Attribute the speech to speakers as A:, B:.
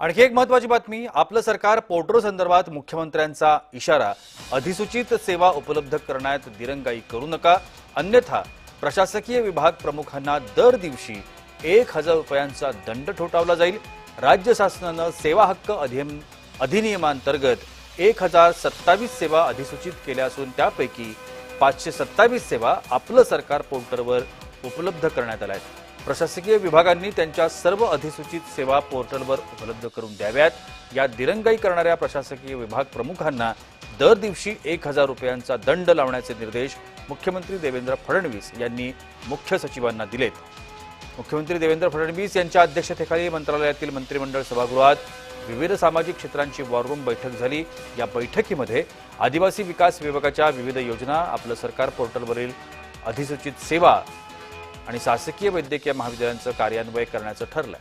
A: आणखी एक महत्वाची बातमी आपलं सरकार पोर्टो संदर्भात मुख्यमंत्र्यांचा इशारा. अधिसूचित सेवा उपलब्ध करण्यात दिरंगाई करू नका. अन्यथा प्रशासकीय विभाग प्रमुखांना दर दिवशी एक हजार रुपयांचा दंड ठोठावला जाईल. राज्य शासनानं सेवा हक्क अधिम अधिनियमांतर्गत एक हजार सत्तावीस सेवा अधिसूचित केल्या असून त्यापैकी पाचशे सत्तावीस सेवा आपलं सरकार पोर्टलवर उपलब्ध करण्यात आल्या आहेत. प्रशासकीय विभागांनी त्यांच्या सर्व अधिसूचित सेवा पोर्टलवर उपलब्ध करून द्याव्यात. या दिरंगाई करणाऱ्या प्रशासकीय विभाग प्रमुखांना दर दिवशी एक हजार रुपयांचा दंड लावण्याचे निर्देश मुख्यमंत्री देवेंद्र फडणवीस यांनी मुख्य सचिवांना दिलेत. मुख्यमंत्री देवेंद्र फडणवीस यांच्या अध्यक्षतेखाली मंत्रालयातील मंत्रिमंडळ सभागृहात विविध सामाजिक क्षेत्रांची वॉररूम बैठक झाली. या बैठकीमध्ये आदिवासी विकास विभागाच्या विविध योजना आपलं सरकार पोर्टलवरील अधिसूचित सेवा आणि शासकीय वैद्यकीय महाविद्यालयांचं कार्यान्वय करण्याचं ठरलंय.